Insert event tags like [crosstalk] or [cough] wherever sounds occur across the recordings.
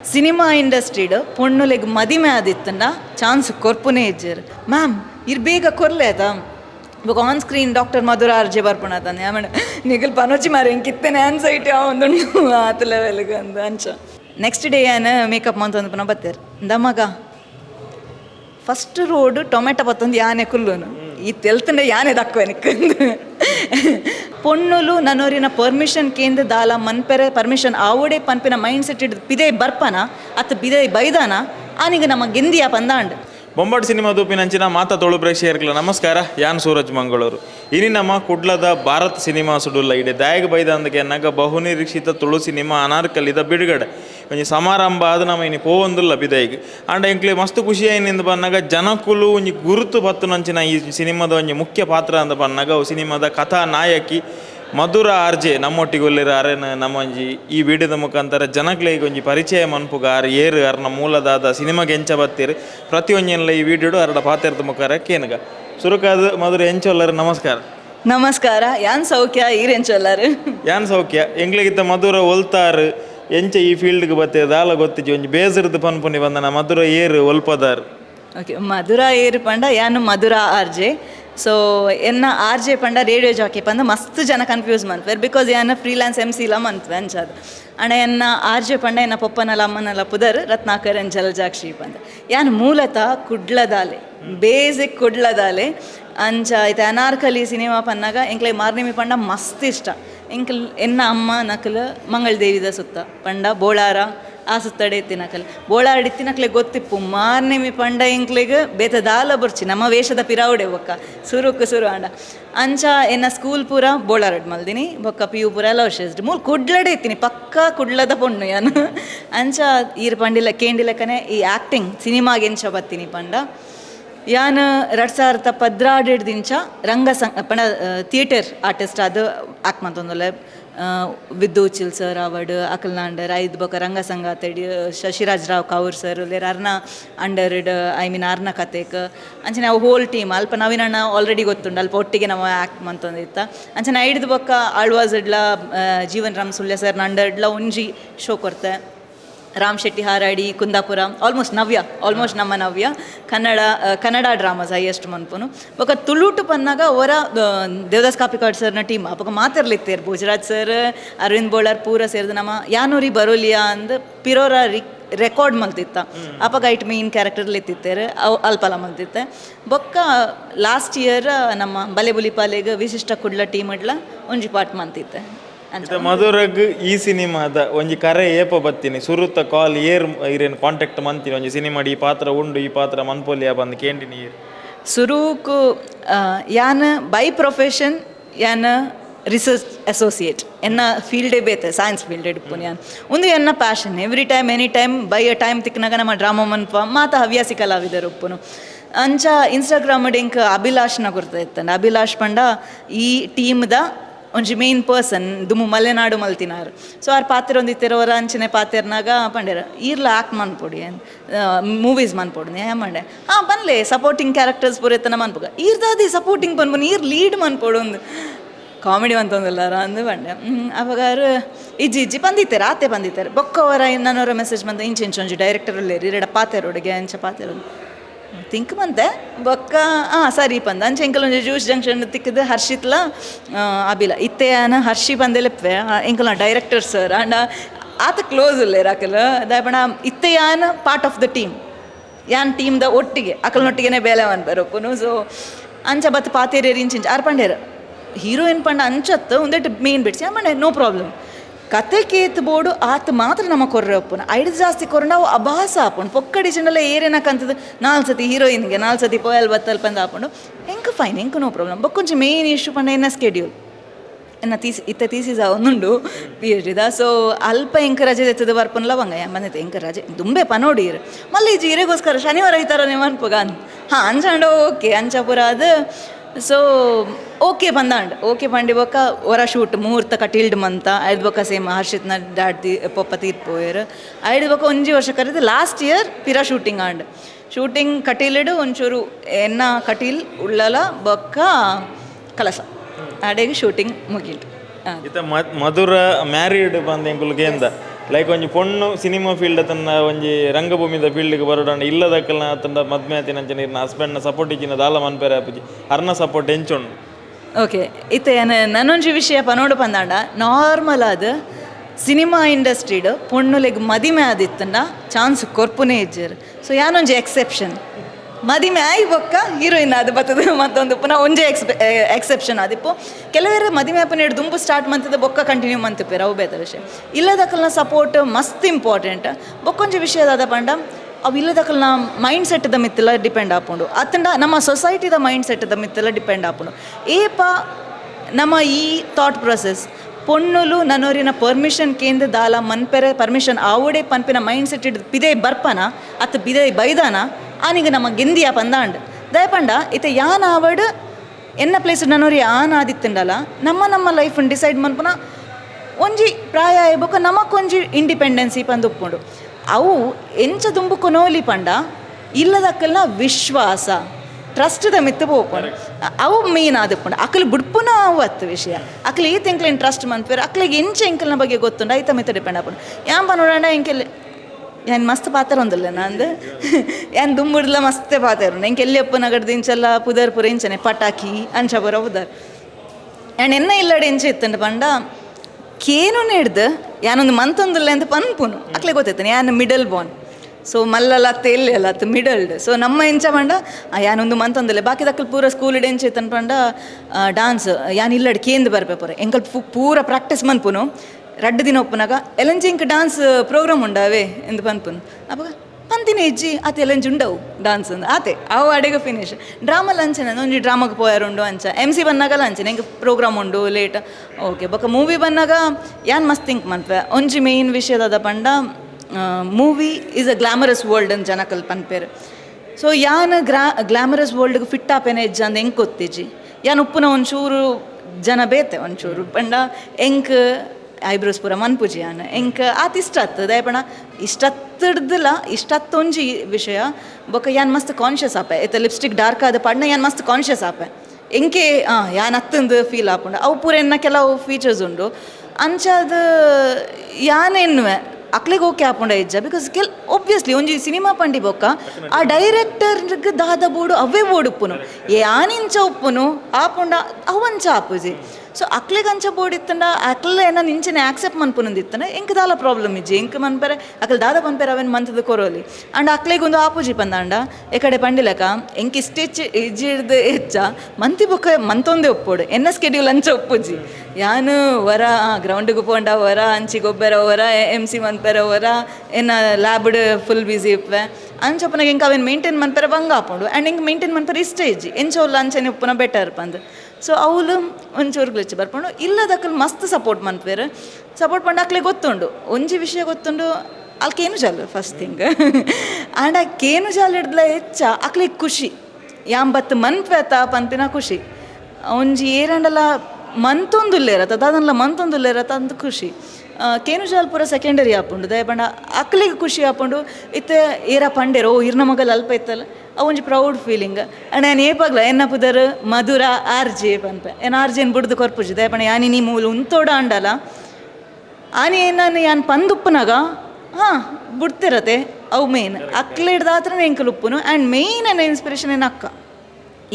Cinema ಇಂಡಸ್ಟ್ರಿಡ್ ಪೊಣ್ಣುಲೆಗ್ ಮದಿಮೆ ಆದಿತ್ತಂಡ ಚಾನ್ಸ್ ಕೊರ್ಪುನೇ ಇಜ್ಜರ್. ಮ್ಯಾಮ್, ಇರ್ ಬೇಗ ಕೊರ್ಲೇದ ಇವಾಗ on screen doctor Madhura RJ ಬರ್ಪಣ ತಾನೆ ಆಮೇಲೆ ನಿಗಲ್ ಪನೋಚಿ ಮಾರಿ ಹೆಂಗೆ ಕಿತ್ತೇನೆ ಆನ್ಸೈಟಿ ಒಂದು ಆತ ಲೆವೆಲ್ಗೆ ಅಂದ ಅಂಚ. ನೆಕ್ಸ್ಟ್ ಡೇ ಏನು ಮೇಕಪ್ ಮಂತಂದು ಪುನಃ ಬತ್ತೇರು. ದಮ್ಮಗ ಫಸ್ಟ್ ರೋಡ್ ಟೊಮೆಟೊ ಬತ್ತೊಂದು ಯಾನೆ ಕುಲ್ಲುನು. ಈ ತೆಲ್ತಂಡ ಯಾನೆ ದಕ್ಕುವೆ ನಿಕ್ಕಂದು ಪೊಣ್ಣುಲು ನನ್ನೋರಿನ ಪರ್ಮಿಷನ್ ಕೇಂದ್ರ ದಾಲ ಮನ್ಪೆರೆ ಪರ್ಮಿಷನ್ ಆವಡೆ ಪನ್ಪಿನ ಮೈಂಡ್ ಸೆಟ್ ಹಿಡಿದು ಪಿದೆ ಬರ್ಪನ ಅತ್ತ ಬಿದೆ ಬೈದಾನ, ಆನಿಗೆ ನಮ್ಮ ಗೆಂದಿಯ ಪಂದಾಂಡ್. ಬೊಂಬಾಟ್ ಸಿನಿಮಾ ದೂಪಿನಂಚಿನ ಮಾತ ತೋಳು ಪ್ರೇಕ್ಷಕರ್ಗಳ ನಮಸ್ಕಾರ. ಯಾನ್ ಸೂರಜ್ ಮಂಗಳೂರು. ಇನಿ ನಮ್ಮ ಕುಡ್ಲದ ಭಾರತ್ ಸಿನಿಮಾ ಸುಡುಲ್ಲ. ಇಡೆ ದಾಯಗ ಬೈದಂದಕ್ಕೆ ನಗ ಬಹುನಿರೀಕ್ಷಿತ ತುಳು ಸಿನಿಮಾ ಅನಾರ್ಕಲಿದ ಬಿಡುಗಡೆ. ಒಂಜಿ ಸಮಾರಂಭ ಆದ ನಮ್ಮ ಇನಿ ಪೋವೊಂದುಲ್ಲ ಬಿದೈಗ್ ಆಂಡ ಎಂಕ್ಲೆ ಮಸ್ತ್ ಖುಷಿ ಆಯ್ನಿಂದ ಬಂದಾಗ ಜನಕುಲು ಒಂಜಿ ಗುರುತು ಬತ್ತು ನಂಚಿನ ಈ ಸಿನಿಮಾದ ಒಂಜಿ ಮುಖ್ಯ ಪಾತ್ರ ಅಂತ ಬಂದಾಗ ಅವು ಸಿನಿಮಾದ ಕಥಾ ನಾಯಕಿ ಮಧುರ ಆರ್ಜೆ ನಮ್ಮೊಟ್ಟಿಗೆ ಒಳ್ಳೆರ ಅರೆನ ನಮ್ಮೊಂಜಿ ಈ ವಿಡಿಯೋದ ಮುಖಾಂತರ ಜನಕ್ಲೆಗ್ ಒಂಜಿ ಪರಿಚಯ ಮನ್ಪುಗ ಆರ್ ಏರು ಅರ್ನ ಮೂಲದಾದ ಸಿನಿಮಾಗೆ ಎಂಚ ಬತ್ತೀರಿ. ಪ್ರತಿಯೊಂಜೆಲ್ಲ ಈ ವಿಡಿಯೋಡು ಅರ್ಡ ಪಾತೆರ್ದ ಮುಖಾರ ಕೇನಗ. ಸುರುಕಾದ ಮಧುರ ಎಂಚೊಲ್ಲರು ನಮಸ್ಕಾರ. ನಮಸ್ಕಾರ. ಯಾನ್ ಸೌಖ್ಯ? ಈರೆಂಚೊಲ್ಲಾರು. ಯಾನ್ ಸೌಖ್ಯ? ಎಂಗ್ಲಿಗಿತ್ತ ಮಧುರ ಒಲ್ತಾರು. ಎಂಚ ಈ ಫೀಲ್ಡ್ಗೆ ಬತ್ತೆ, ದಾಲ ಗೊತ್ತಿಜಿ ಒಂಜಿ ಬೇಸರದ ಪನ್ಪುನಿ ಬಂದನ ಮಧುರ ಏರು ಒಲ್ಪದಾರ್. ಓಕೆ ಮಧುರ ಏರು ಪಂಡ, ಯಾನು ಮಧುರ ಆರ್ ಜೆ ಸೊ ಎನ್ನ ಆರ್ ಜೆ ಪಂಡ ರೇಡಿಯೋ ಜಾಕಿ ಪಂದ, ಮಸ್ತ್ ಜನ ಕನ್ಫ್ಯೂಸ್ ಮನ್ಪೇರ್ ಬಿಕಾಸ್ ಯಾನ ಫ್ರೀಲಾನ್ಸ್ ಎಂ ಲಮ್ ಮನ್ಪೆ ಅಂಚಾದ ಅಣ್ಣ ಎನ್ನ ಆರ್ ಜೆ ಪಂಡ, ಎನ್ನ ಪೊಪ್ಪನಲ, ಅಮ್ಮನಲ ಪುದರ್, ರತ್ನಾಕರ್ ಎನ್ ಜಲಜಾಕ್ಷಿ ಪಂದ. ಯಾನ್ ಮೂಲತಃ ಕುಡ್ಲದಾಲೆ ಬೇಸಿಕ್ ಕುಡ್ಲದಾಲೆ ಅಂಚ ಐತೆ ಅನಾರ್ಕಲಿ ಸಿನಿಮಾ ಪನ್ನಾಗ, ಎಂಕ್ಲೆ ಮಾರ್ನಿಮಿ ಪಂಡ ಮಸ್ತ್ ಇಷ್ಟ. ಎಂಕ್ಲ್, ಎನ್ನ ಅಮ್ಮ ನಕಲ್ ಮಂಗಳ ದೇವಿದ ಸುತ್ತ. ಪಂಡ ಬೋಳಾರ ಆ ಸುತ್ತಡೆ ಎತ್ತಿನಕಲ್ ಬೋಳಾರ ಎತ್ತಿನಕ್ಲೆ ಗೊತ್ತಿಪ್ಪು, ಮಾರ್ನೆಮಿ ಪಂಡ ಎಂಕ್ಲೆಗ್ ಬೇತ ದಾಲ ಬರ್ಚಿ, ನಮ್ಮ ವೇಷದ ಪಿರಾವುಡೆ ಬೊಕ್ಕ ಸುರುಕ್ ಸುರು ಆಂಡ. ಅಂಚ ಎನ್ನ ಸ್ಕೂಲ್ ಪೂರ ಬೋಳಾರಡ್ ಮಲ್ದಿನಿ, ಬೊಕ್ಕ ಪಿ ಯು ಪೂರ ಎಲ್ಲ ಮೂಲ್ ಕುಡ್ಲಡೆ ಎತ್ತೀನಿ, ಪಕ್ಕ ಕುಡ್ಲದ ಪೊಣ್ಣು ಯಾನು. ಅಂಚ ಈರ್ ಪಂಡಿಲ ಕೇಂಡಿಲಕ್ಕನೆ ಈ ಆ್ಯಕ್ಟಿಂಗ್ ಸಿನಿಮಾಗೆ ಎಂಚ ಬತ್ತೀನಿ ಪಂಡ. ಯಾನ್ ಎರಡು ಸಾವಿರದ ಪದ್ರಾಡೆಡ್ ದಿಂಚ ರಂಗ ಸಂ ಥಿಯೇಟರ್ ಆರ್ಟಿಸ್ಟ್ ಅದು ಆಕ್ ಮಂತೊಂದುಲ್ಲೆ ವಿದ್ದು ಚಿಲ್ ಸರ್ ಅವಡ್ ಅಕಲ್ನಾಂಡರ್ ಐದ್ ಬೊಕ ರಂಗ ಸಂಘ ತಡಿ ಶಶಿರಾಜ್ ರಾವ್ ಕೌರ್ ಸರ್ ಲೇರ್ ಅರ್ನ ಅಂಡರ್ಡ್, ಐ ಮೀನ್ ಅರ್ನ ಕತೆಕ್ ಅಂಚನೆ ನಾವು ಹೋಲ್ ಟೀಮ್, ಅಲ್ಪ ನವೀನಣ್ಣ ಆಲ್ರೆಡಿ ಗೊತ್ತುಂಡು, ಅಲ್ಪ ಒಟ್ಟಿಗೆ ನಾವು ಆ್ಯಕ್ಟ್ ಮಂತೊಂದಿತ್ತ ಅಂಚನೆ ಐಡ್ದು ಬೊಕ್ಕ ಆಳ್ವಾಸ್ ಇಡ್ಲ ಜೀವನ್ ರಾಮ್ ಸುಳ್ಯ ಸರ್, ನಂಡರ್ಡ್ಲ ಒಂಜಿ ಶೋ ಕೊರ್ತೆ. ರಾಮ್ ಶೆಟ್ಟಿ ಹಾರಾಡಿ ಕುಂದಾಪುರ ಆಲ್ಮೋಸ್ಟ್ ನವ್ಯ ಆಲ್ಮೋಸ್ಟ್ ನಮ್ಮ ನವ್ಯ. ಕನ್ನಡ ಕನ್ನಡ ಡ್ರಾಮಾಸ್ ಹೈಯೆಸ್ಟ್ ಮನ್ಪುನು. ಬೊಕ ತುಳುಟು ಪನ್ನಾಗ ಅವರ ದೇವದಾಸ್ ಕಾಪಿಕಾಡ್ ಸರ್ನ ಟೀಮ್ ಅಪಕ ಮಾತಾಡ್ಲಿತ್ತೇರ್ ಭೋಜರಾಜ್ ಸರ್ ಅರವಿಂದ್ ಬೋಳಾರ್ ಪೂರ ಸೇರಿದ ನಮ್ಮ ಯಾನೂರಿ ಬರೋಲಿಯಾ ಅಂದ್ ಪಿರೋರ ರಿಕ್ ರೆಕಾರ್ಡ್ ಮಲ್ತಿತ್ತ ಅಪಗ ಐಟ್ ಮೇನ್ ಕ್ಯಾರೆಕ್ಟರ್ ಎತ್ತಿತ್ತೇರು ಅವ್ ಅಲ್ಪಲ ಮಲ್ತಿತ್ತೆ ಬೊಕ್ಕ ಲಾಸ್ಟ್ ಇಯರ್ ನಮ್ಮ ಬಲೆ ಬುಲಿಪಾಲೆಗ್ ವಿಶಿಷ್ಟ ಕುಡ್ಲ ಟೀಮ್ ಇಡ್ಲ ಒಂಜಿ ಪಾಟ್ ಮಂತಿತ್ತೆ. ಇತ್ತ ಮಧುರಗ್ ಈ ಸಿನಿಮಾದ ಒಂಜಿ ಕರೆ ಏಪ ಬತ್ತೀನಿ. ಸುರುತ್ತ ಕಾಲ್ ಏರ್ ಇರೇನು ಕಾಂಟ್ಯಾಕ್ಟ್ ಮಂತೀನಿ. ಒಂಜಿ ಸಿನಿಮಾ ಈ ಪಾತ್ರ ಉಂಡು ಈ ಪಾತ್ರ ಮನ್ಪೊಲಿಯ ಬಂದು ಕೇಂಡಿನಿ ಏರ್ ಸುರೂಕು ಯಾನ್ ಬೈ ಪ್ರೊಫೆಷನ್ ಯಾನ್ ರಿಸರ್ಚ್ ಅಸೋಸಿಯೇಟ್ ಎನ್ನ ಫೀಲ್ಡೇ ಬೇತೆ ಸೈನ್ಸ್ ಫೀಲ್ಡ್ ಇಡ್ಪುನ್ ಯಾನ್. ಒಂದು ಎನ್ನ passion every time any time by a time ತಿಕ್ನಾಗ ನಮ್ಮ ಡ್ರಾಮಾ ಮನ್ಪ ಮಾತ ಹವ್ಯಾಸಿ ಕಲಾವಿದರು ಉಪ್ಪುನು. ಅಂಚ ಇನ್ಸ್ಟಾಗ್ರಾಮ್ ಡಿಂಕ್ ಅಭಿಲಾಷ್ನ ಗುರ್ತ ಇತ್ತಂಡ ಅಭಿಲಾಷ್ ಪಂಡ ಈ ಟೀಮ್ದ ಒಂಜಿ ಮೇನ್ ಪರ್ಸನ್ ದುಮು ಮಲೆನಾಡು ಮಲ್ತಿನಾರು. ಸೊ ಅವ್ರ ಪಾತ್ರ ಒಂದಿತ್ತಿರೋರ ಅಂಚನೆ ಪಾತ್ರನಾಗ ಪಂಡ್ಯಾರ ಈರ್ಲ ಆಕ್ಟ್ ಮನ್ಪೊಡಿ ಮೂವೀಸ್ ಮನ್ಪೊಡು ಏ ಮಂಡೆ. ಹಾಂ, ಬನ್ಲೆ ಸಪೋರ್ಟಿಂಗ್ ಕ್ಯಾರೆಕ್ಟರ್ಸ್ ಪೂರೈತನ ಮನ್ಪುಗ. ಈರ್ದಾದಿ ಸಪೋರ್ಟಿಂಗ್ ಪನ್ಪುನ್ ಈರ್ ಲೀಡ್ ಮನ್ಪೊಡು ಒಂದು. ಕಾಮಿಡಿ ಅಂತಂದಿಲ್ಲಾರ ಅಂದು ಬಂಡೆ ಅವಾಗ ಅವರು ಇಜ್ಜಿ ಇಜ್ಜಿ ಬಂದಿತ್ತಾರೆ, ಆತೆ ಬಂದಿತ್ತಾರೆ. ಬೊಕ್ಕವರ ನನ್ನವರ ಮೆಸೇಜ್ ಬಂದ, ಇಂಚು ಇಂಚು ಒಂಜಿ ಡೈರೆಕ್ಟರ್ ಒಳ್ಳೆ ರೆಡ ಪಾತೆರೋಡಿಗೆ ಅಂಚ ಪಾತೆರೋಡು ತಿಂಕ್ ಬಂತೆ ಬೊಕ್ಕ ಹಾಂ ಸರಿ ಪಂದ. ಅಂಚೆ ಎಂಕಲ್ ಒಂಜಿ ಜ್ಯೂಸ್ ಜಂಕ್ಷನ್ ತಿಕ್ಕದ ಹರ್ಷಿತ್ಲ ಅಬಿಲ ಅಬಿಲ. ಇತ್ತೆಯಾನ ಹರ್ಷಿ ಬಂದೆಲೆಪ್ಪೆ ಎಂಕಲ್ನ ಡೈರೆಕ್ಟರ್ ಸರ್. ಅಂಡ, ಆತ ಕ್ಲೋಸ್ ಇಲ್ಲ ಇರಾಕಲ್. ದಾಯಪಣ, ಇತ್ತೆಯಾನ ಪಾರ್ಟ್ ಆಫ್ ದ ಟೀಮ್. ಯಾನ್ ಟೀಮ್ದ ಒಟ್ಟಿಗೆ, ಅಕಲ್ನೊಟ್ಟಿಗೆನೆ ಬೇಲೆ ಮನ್ ಬರೋಪ್ಪನು ಸೊ, ಅಂಚ ಬತ್ ಪಾತೇರಿ ಇಂಚಿಂಚ ಆರ್ ಪಂಡೇರ ಹೀರೋಯಿನ್ ಪಂಡ ಅಂಚತ್ತು ಒಂದೆಟ್ ಮೇನ್ ಬಿಡ್ಸಿ ಆಮೇಲೆ ನೋ ಪ್ರಾಬ್ಲಮ್. ಕತೆ ಕೇತ್ ಬೋಡು ಆತ ಮಾತ್ರ ನಮ್ಮ ಕೊರ್ರೆ ಒಪ್ಪುನ. ಐಡ್ ಜಾಸ್ತಿ ಕೊರ ಅವು ಅಭಾಸ ಆಪುಂಡು ಪೊಕ್ಕಡಿ ಏರೇನ ಏರೇನಕ್ಕಂತದ್ದು ನಾಲ್ಕು ಸತಿ ಹೀರೋಯಿನ್ಗೆ ನಾಲ್ಕು ಸತಿ ಪೋಯಲ್ ಬತ್ತಲ್ ಪಂದ ಆಪುಂಡು ಎಂಕ ಫೈನ್ ಎಂಕ ನೋ ಪ್ರಾಬ್ಲಮ್ ಬೊಕ್ಕೊಂಚ ಮೇನ್ ಇಶ್ಯೂ ಪಂಡ ಎನ್ನ ಸ್ಕೆಡ್ಯೂಲ್ ಎನ್ನ ತೀಸಿ ಇತ್ತ ತೀಸಿಸ ಒಂದುಂಡು ಪಿ ಎಚ್ ಡಿದ ಸೊ ಅಲ್ಪ ಎಂಕ ರಜೆ ತೆತ್ತದ ಬರ್ಪನ್ ಲವಂಗ ಬಂದೈತೆ ಎಂಕ ರಜೆ. ದುಂಬೆ ಪನೋಡಿರ್ ಮಲ್ಲಿ ಜೀರೆಗೋಸ್ಕರ ಶನಿವಾರ ಐತಾರ ನೀವು ಅನ್ಪಗ ಹಾಂ, ಅಂಜಾಂಡ, ಓಕೆ. ಅಂಚಾಪುರ ಅದು. ಸೊ ಓಕೆ ಬಂದಾಂಡ್ ಓಕೆ ಪಂಡಿ ಬೊಕ್ಕ ಹೊರ ಶೂಟ್, ಮುಹೂರ್ತ ಕಟೀಲ್ಡ್ ಮಂತ, ಐದು ಬೊಕ್ಕ ಸೇಮ್ ಹರ್ಷಿತ್ನ ಡ್ಯಾಡ್ ತಿ, ಪೊಪ್ಪ ತೀರ್ಪೋಯರ್ ಐದು ಬೊಕ್ಕ ಒಂಜಿ ವರ್ಷ ಕರೆದು ಲಾಸ್ಟ್ ಇಯರ್ ಪಿರಾ ಶೂಟಿಂಗ್ ಆಂಡ್. ಶೂಟಿಂಗ್ ಕಟೀಲಿಡು, ಒಂಚೂರು ಎನ್ನ ಕಟೀಲ್, ಉಳ್ಳಲ, ಬೊಕ್ಕ ಕಲಸ ಅಡೆಗೆ ಶೂಟಿಂಗ್ ಮುಗೀತು ಹಾಂ. ಮಧುರ ಮ್ಯಾರಿಡ್ ಬಂದ ಎಂಕುಲ್ಗೆ ಲೈಕ್ ಒಂಜಿ ಪೊಣ್ಣು ಸಿನಿಮಾ ಫೀಲ್ಡ್ ತನ್ನ ಒಂಜಿ ರಂಗಭೂಮಿದ ಫೀಲ್ಡ್ಗೆ ಬರೋಡಂಡ ಇಲ್ಲದಕ್ಕಲ್ನ ಮದ್ಮೆತಿ ಆತಿನಂಚನೆ ಇರ್ನ ಹಸ್ಬೆಂಡ್ನ ಸಪೋರ್ಟ್ ಇಚ್ಚಿನ ದಾಲ ಮನ್ಪೇರೆ ಆಪುಜಿ ಅರ್ನ ಸಪೋರ್ಟ್ ಎಂಚುಂಡು ಓಕೆ ಇತ್ತೆ ನನ್ನೊಂಜಿ ವಿಷಯ ಪನೋಡು ಪಂದಾಂಡ. ನಾರ್ಮಲ್ ಆದ ಸಿನಿಮಾ ಇಂಡಸ್ಟ್ರಿಡ್ ಪೊಣ್ಣುಲೆಗ್ ಮದಿಮೆ ಆದಿತ್ತಂಡ ಚಾನ್ಸ್ ಕೊರ್ಪುನೇ ಇಜ್ಜರ್. ಸೊ ಯಾನೊಂಜಿ ಎಕ್ಸೆಪ್ಷನ್ ಮದಿಮೆ ಆಯ್ ಬೊಕ್ಕ ಹೀರೋಯಿನ್ ಅದು ಬರ್ತದೆ [laughs] ಮತ್ತೊಂದು ಪುನಃ ಒಂಜೇ ಎಕ್ಸ್ಪೆ ಎಕ್ಸೆಪ್ಷನ್ ಆದಿಪ್ಪು ಕೆಲವೇರ ಮದಿಮೆ ಆಪನ ದುಂಬು ಸ್ಟಾರ್ಟ್ ಮಂತದ ಬೊಕ್ಕ ಕಂಟಿನ್ಯೂ ಮಂತಿಪ್ಪೇರು ಅವು ಬೇತ ವಿಷಯ. ಇಲ್ಲದಕ್ಕಲ್ನ ಸಪೋರ್ಟ್ ಮಸ್ತ್ ಇಂಪಾರ್ಟೆಂಟ್ ಬೊಕ್ಕೊಂಜಿ ವಿಷಯದಾದ ಪಂಡ, ಅವು ಇಲ್ಲದಕ್ಕಲ್ನ ಮೈಂಡ್ ಸೆಟ್ದ ಮಿತ್ತೆಲ್ಲ ಡಿಪೆಂಡ್ ಆಪುಂಡು. ಅತ್ತಂಡ ನಮ್ಮ ಸೊಸೈಟಿದ ಮೈಂಡ್ ಸೆಟ್ದ ಮಿತ್ತೆಲ್ಲ ಡಿಪೆಂಡ್ ಆಪುಂಡು. ಏಪ ನಮ್ಮ ಈ ಥಾಟ್ ಪ್ರೊಸೆಸ್ ಪೊಣ್ಣುಲು ನನ್ನೋರಿನ ಪರ್ಮಿಷನ್ ಕೇಂದ್ರ ದಾಲ ಮನ್ಪೆರೆ ಪರ್ಮಿಷನ್ ಆವಡೆ ಪನ್ಪಿನ ಮೈಂಡ್ ಸೆಟ್ ಹಿಡಿದು ಪಿದೆ ಬರ್ಪನ, ಅತ್ತ ಬಿದೆ ಬೈದಾನ ಆನಿಗೆ ನಮ್ಮ ಗೆಂದಿಯ ಪಂದಾಂಡ್. ದಯಪಂಡ ಇತ ಯಾನ್ ಆವಡ್ ಎನ್ನ ಪ್ಲೇಸ್ ನನ್ನೋರಿ ಆನ್ ಆದಿತ್ತಂಡಲ್ಲ ನಮ್ಮ ನಮ್ಮ ಲೈಫ್ ಡಿಸೈಡ್ ಮನ್ಪುನ ಒಂಜಿ ಪ್ರಾಯ ಆಯ್ಬೊಕ ನಮಕೊಂಜಿ ಇಂಡಿಪೆಂಡೆನ್ಸಿ ಪಂದು ಉಪ್ಪುಂಡು ಅವು ಎಂಚ ದುಂಬು ಕೊನೋಲಿ ಪಂಡ ಇಲ್ಲದಕ್ಕಲ್ನ ವಿಶ್ವಾಸ ಟ್ರಸ್ಟ್ದ ಮಿತ್ತು ಪೋಪುಂಡು. ಅವು ಮೀನ್ ಆದಿಪ್ಪುಂಡು. ಅಕ್ಲು ಬುಡ್ಪುನ ಅವು ಅತ್ತು ವಿಷಯ. ಅಕ್ಲು ಈ ತಿಂಕ್ಲಿನ ಟ್ರಸ್ಟ್ ಮಂತ್ವೇರು ಅಕ್ಕಲಿಗೆ ಎಂಚ ಎಂಕಲ್ನ ಬಗ್ಗೆ ಗೊತ್ತುಂಡು ಐತ ಮಿತ್ತ ಡಿಪೆಂಡ್ ಆಪುಂಡು. ಯಾನ್ ನೋಡೋಣ ಎಂಕೆಲ್ಲ ಏನು ಮಸ್ತ್ ಪಾತ್ರ ಉಂದಲ್ಲ ನಂದು? ದುಂಬುಡ್ಲ ದುಮ್ಮುಡ್ಲ ಮಸ್ತ್ ಪಾತ್ರ ಎಂಗೆ ಎಲ್ಲಿಯಪ್ಪ ನಗಡದಿಂಚೆಲ್ಲ ಪುದರ್ ಪುರ ಇಂಚನೆ, ಪಟಾಕಿ ಅಂಚ ಪುರ ಪುದರ್ ಏನು ಎನ್ನ ಇಲ್ಲಡೆ ಇಂಚ ಇತ್ತಂಡು ಪಂಡ. ಕೇನು ಹಿಡ್ದು, ಯಾನೊಂದು ಮಂತೊಂದಿಲ್ಲ ಅಂತ ಪನ್ಪುನು ಅಕ್ಲೆ ಗೊತ್ತೈತೆ ಯಾನು ಮಿಡಲ್ ಬಾನ್ ಸೊ ಮಲ್ಲಲಾತ್ ಎಲ್ಲಿ ಅಲ್ಲತ್ತು ಮಿಡಲ್ಡ್ ಸೊ ನಮ್ಮ ಎಂಚ ಪಂಡ ಯಾನೊಂದು ಮಂತೊಂದಿಲ್ಲ ಬಾಕಿ ದಕ್ಕಲ್ ಪೂರ ಸ್ಕೂಲ್ ಎಂಚ ಇತ್ತನ್ ಪಂಡ ಡಾನ್ಸ್ ಯಾನ್ ಇಲ್ಲಡ್ ಕೇಂದ್ರ ಬರ್ಬೇಕು ಪೂರ. ಎಂಕಲ್ ಪೂರ ಪ್ರಾಕ್ಟೀಸ್ ಮನ್ಪುನು ರಡ್ಡು ದಿನ ಒಪ್ಪನಾಗ ಎಲಂಜಿ ಇಂಕ ಡಾನ್ಸ್ ಪ್ರೋಗ್ರಾಮ್ ಉಂಡಾವೆ? ಎಂದು ಪನ್ಪುನ್ ಅಪ್ಪ ಪಂತಿನ ಹೆಜ್ಜಿ ಆತ ಎಲಂಜಿ ಉಂಡವು ಡಾನ್ಸ್ ಅಂದ್. ಆತೆ, ಅವು ಅಡೆಗ ಫಿನಿಶ್ ಡ್ರಾಮಲ್ಲಿ ಅಂಚನೆ ಒಂಜಿ ಡ್ರಾಮಾಗೆ ಪೋಯಾರುಂಡು ಅಂಚ. ಎಂ ಸಿ ಬಂದಾಗಲ್ಲ ಅಂಚನೆ ಹೆಂಗೆ ಪ್ರೋಗ್ರಾಮ್ ಉಂಡು ಲೇಟ್ ಓಕೆ ಬೊಕ ಮೂವಿ ಬಂದಾಗ ಯಾನ್ ಮಸ್ತ್ ಥಿಂಕ್ ಮನ್ಪೆ ಒಂಜಿ ಮೇಯ್ನ್ ವಿಷಯದ ಪಂಡ movie is a glamorous world ಅಂತ ಜನ ಕಲ್ ಪನ್ಪೇರು ಸೊ ಯಾನ್ ಗ್ರಾ ಗ್ಲಾಮರಸ್ ವರ್ಲ್ಡ್ಗೆ ಫಿಟ್ ಆಪೇನೆ ಇಜ್ಜ ಅಂದ್ ಹೆಂಗೆ ಗೊತ್ತಿಜ್ಜಿ? ಯಾನ್ ಉಪ್ಪುನ ಒಂಚೂರು ಜನ ಬೇತೆ ಒಂಚೂರು. ಪಂಡ ಎಂಕ್ ಐಬ್ರೋಸ್ ಪೂರ ಮನ್ಪುಜಿ ಯಾನ್ ಎಂಕ್ ಆತ ಇಷ್ಟತ್ ದಯಪಣ ಇಷ್ಟತ್ತಡ್ದಿಲ್ಲ ಇಷ್ಟತ್ತೊಂಜಿ ವಿಷಯ. ಬೊಕ ಯಾನ್ ಮಸ್ತ್ ಕಾನ್ಷಿಯಸ್ ಆಪೆ. ಇತ್ತ ಲಿಪ್ಸ್ಟಿಕ್ ಡಾರ್ಕ್ ಆದ ಪಡ್ನ ಯಾನ್ ಮಸ್ತ್ ಕಾನ್ಷಿಯಸ್ ಆಪೆ. ಎಂಕೆ ಹಾಂ ಯಾನ್ ಅತ್ತಂದು ಫೀಲ್ ಆಪುಂಡು. ಅವು ಪೂರ ಎನ್ನ ಕೆಲವು ಫೀಚರ್ಸ್ ಉಂಡು. ಅಂಚಾದ ಯಾನೆನ್ನುವೆ ಅಕ್ಲೆಗೆ ಓಕೆ ಆಪುಂಡ ಇಜ್ಜ. ಬಿಕಾಸ್ ಕೆಲ್ ಒಬ್ವಿಯಸ್ಲಿ ಒಂಜಿ ಸಿನಿಮಾ ಪಂಡಿ ಬೊಕ್ಕ ಆ ಡೈರೆಕ್ಟರ್ಗೆ ದಾದ ಬೋಡು ಅವೇ ಬೋಡು ಉಪ್ಪುನು. ಯಾನಿಂಚ ಉಪ್ಪುನು ಆಪುಂಡ ಅವಂಚ ಆಪುಜಿ. ಅಕ್ಲೆ ಏನ ನಿಂಚನೆ ಆಕ್ಸೆಪ್ಟ್ ಮನ್ಪುನಂದಿತ್ತಂಡ ಎಂಕ್ ದಾಲ ಪ್ರಾಬ್ಲಮ್ ಇಜ್ಜಿ ಎಂಕ್ ಮನ್ಪರೆ, ಅಕ್ಲೆ ದಾದ ಪನ್ಪೆರೆ ಅವೆನ್ ಮಂತದ ಕೊರೋಲಿ. ಅಂಡ್ ಅಕ್ಲೆಗೆ ಒಂದು ಆಪುಜಿ ಪಂದಾಂಡ ಎಕಡೆ ಕಡೆ ಪಂಡಿಲಕ ಎಂಕಿ ಸ್ಟಿಚ್ ಇಜ್ಜಿಡ್ದು ಹೆಚ್ಚ, ಮಂತಿ ಬೊಕ್ಕ ಮಂತೊಂದೇ ಒಪ್ಪೋಡು, ಎನ್ನ ಸ್ಕೆಡ್ಯೂಲ್ ಅಂಚ ಒಪ್ಪುಜಿ ಯಾನು ವರ ಗ್ರೌಂಡಿಗೆ ಪೋಂಡ ವರ, ಅಂಚಿ ಗೊಬ್ಬರ ವರ ಎಂ ಸಿ ಮನ್ಪೆರ ವರ, ಎನ್ನ ಲ್ಯಾಬ್ಡ್ ಫುಲ್ ಬ್ಯುಸಿ ಇಪ್ಪೆ. ಅಂಚಪ್ಪನಾಗ ಇಂಕ ಅವೇನು ಮೇಂಟೈನ್ ಮನ್ಪೆರ ಬಂಗ ಹಾಕೊಂಡು ಆ್ಯಂಡ್ ಹಿಂಗೆ ಮೇಂಟೈನ್ ಮನ್ಪೆರ ಇಷ್ಟ ಇಜ್ಜಿ. ಎಂಚೋಲ್ಲ ಅಂಚನೆ ಉಪ್ಪುನ ಬೆಟರ್ ಪಂದು. ಸೊ ಅವಳು ಒಂಚೂರು ಗ್ಲಿಚ್ ಬರ್ಕೊಂಡು ಇಲ್ಲದಕ್ಕಲ್ಲಿ ಮಸ್ತ್ ಸಪೋರ್ಟ್ ಮನ್ಪೇರು ಸಪೋರ್ಟ್ ಪಂಡ ಗೊತ್ತುಂಡು. ಒಂಜಿ ವಿಷಯ ಗೊತ್ತುಂಡು ಅಲ್ಕೇನು ಕೇನು ಜಾಲ ಫಸ್ಟ್ ಥಿಂಗ್ ಆ್ಯಂಡ್ ಆ ಕೇನು ಜಾಲ ಹಿಡ್ದಲ ಹೆಚ್ಚ ಅಕ್ಲಿಗೆ ಖುಷಿ. ಯಾಂಬತ್ತು ಮನ್ಪೇತ ಪಂತಿನ ಖುಷಿ. ಒಂಜಿ ಏರಂಡಲ ಮಂತೊಂದುಲ್ಲೇರತ್ತ ದಾದನ್ಲ ಮಂತೊಂದುಲ್ಲೇರತ್ತ ಅಂತ ಖುಷಿ. ಕೇನು ಜಾಲ್ ಪೂರ ಸೆಕೆಂಡರಿ ಆಪುಂಡು ದಯಪಂಡ ಅಕ್ಲಿಗೆ ಖುಷಿ ಆಪುಂಡು ಇತ್ತೆ ಏರ ಪಂಡೆರೋ, ಇರ್ನ ಮಗಲ್ ಅಲ್ಪ ಇತ್ತಲ್ಲ. ಅವು ಒಂಜಿ ಪ್ರೌಡ್ ಫೀಲಿಂಗ್ ನಾನು ಏಪಾಗ್ಲ ಎನ್ನ ಪುದರ್? ಮಧುರ ಆರ್ ಜೆ ಪನ್ಪೆ. ಏನು ಆರ್ ಜೆನ್ ಬುಡ್ದು ಕೊರ್ಪುಜಿ ದಯಪಂಡ ಯಾನಿ ನೀ ಮೂಲ ಉಂತೋಡ ಅಂಡಲ. ಆನಿ ನಾನು ಯಾನ್ ಪಂದುಪ್ಪನಾಗ, ಹಾಂ ಬಿಡ್ತಿರತ್ತೆ ಅವು ಮೇನ್ ಅಕ್ಲಿಡ್ದಾತ್ರ ಎಂಕಲ್ ಉಪ್ಪುನು. ಆ್ಯಂಡ್ ಮೇಯ್ನ್ ನನ್ನ ಇನ್ಸ್ಪಿರೇಷನ್ ಏನು ಅಕ್ಕ.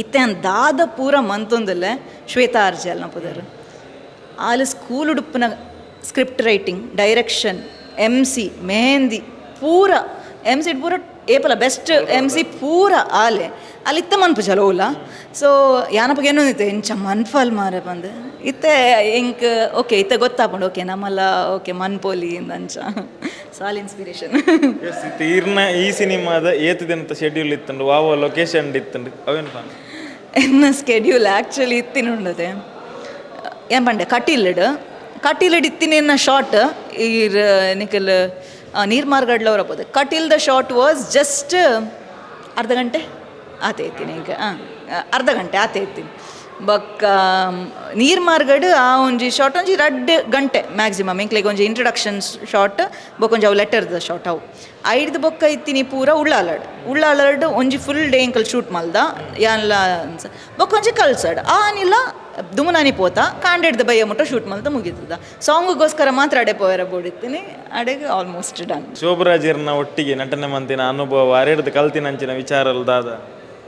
ಇತ್ತೆ ಅನ್ ದಾದ ಪೂರ ಮಂತೊಂದಲ್ಲೇ ಶ್ವೇತಾ ಆರ್ಜಿ ಅಲ್ನ ಪುದರ್. All school ಉಡುಪಿನ script writing, direction M C mehndi, ಪೂರ. ಎಂ ಸಿ ಪೂರ ಏಪಲ ಬೆಸ್ಟ್ ಎಂ ಸಿ ಪೂರ ಆಲೆ. ಅಲ್ಲಿ ಇತ್ತ ಮನ್ಪು ಚಲೋಲ ಸೊ ಯಾನಪ್ಪಗೆ ಏನೊಂದಿತ್ತೆ ಇಂಚ ಮನ್ಫಲ್ ಮಾರೆ ಬಂದು. ಇತ್ತೆ ಎಂಕ್ ಓಕೆ ಇತ್ತೆ ಗೊತ್ತಾಪುಂಡು. ಓಕೆ ನಮ್ಮಲ್ಲ ಓಕೆ ಮನ್ಪೋಲಿ ಅಂಚ. ಸಾಲ್ ಇನ್ಸ್ಪಿರೇಷನ್ ಈರ್ನ ಈ ಸಿನಿಮಾದ ಏತು ದಿನ ಶೆಡ್ಯೂಲ್ ಇತ್ತು ವಾವ ಲೊಕೇಶನ್ ಇತ್ತು ಅವೇನು ಎನ್ನ ಸ್ಕೆಡ್ಯೂಲ್ ಆ್ಯಕ್ಚುಲಿ ಇತ್ತಿನುಂಡದೆ ಏನ್ ಪಂಡೆ ಕಟೀಲಡ್. ಕಟೀಲಡ್ ಇತ್ತಿನ ಶಾರ್ಟ್ ಈ ನಿಕಲ್ ನೀರ್ ಮಾರ್ಗಡ್ಲವ್ರ Kateel the short was just ಅರ್ಧ ಗಂಟೆ? ಆತೆ ಇತ್ತೀನಿ ಈಗ ಹಾಂ ಅರ್ಧ ಗಂಟೆ, ಆತೆ ಇತ್ತೀನಿ ಬೊಕ್ಕ ನೀರ್ ಮಾರ್ಗಡ್, ಆ, ಒಂಜಿ ಶಾರ್ಟ್ ಒಂಜಿ ರಡ್ಡ್ ಗಂಟೆ ಮ್ಯಾಕ್ಸಿಮಮ್ ಇಂಕ್ಲೆಗ್ ಒಂಜಿ ಇಂಟ್ರಡಕ್ಷನ್ ಶಾರ್ಟ್ ಬೊಕೊಂಜಿ ಅವು ದ ಶಾರ್ಟ್ ಅವು. ಐಡ್ದು ಬೊಕ್ಕ ಇತ್ತೀನಿ ಪೂರ ಉಳ್ಳಾಲಡ್ ಉಳ್ಳಾಲಡ್ ಒಂಜಿ ಫುಲ್ ಡೇ ಇಂಕಲ್ ಶೂಟ್ ಮಲ್ದ ಯಾನ್ಲ ಅನ್ಸ ಕಲ್ಸರ್ಡ್ ಕಲ್ಸಡ್. ಆನಿಲ್ಲ ದುಮುನಾನಿ ಪೋತ ಕಾಂಡೆಡ್ದ ಬೈಯ ಮುಟ್ಟ ಶೂಟ್ ಮಲ್ತ ಮುಗೀತದ. ಸಾಂಗ್ಗೋಸ್ಕರ ಮಾತ್ರ ಅಡೆ ಪೋಯರ ಬೋಡಿತ್ತೀನಿ ಅಡೆಗೆ ಆಲ್ಮೋಸ್ಟ್ ಡನ್ ಶೋಭರಾಜಿರ್ನ ಒಟ್ಟಿಗೆ ನಟನೆ ಮಂತಿನ ಅನುಭವ ಅರೆಡ್ದು ಕಲ್ತಿನಂಚಿನ ವಿಚಾರ ಅಲ್ದಾದ.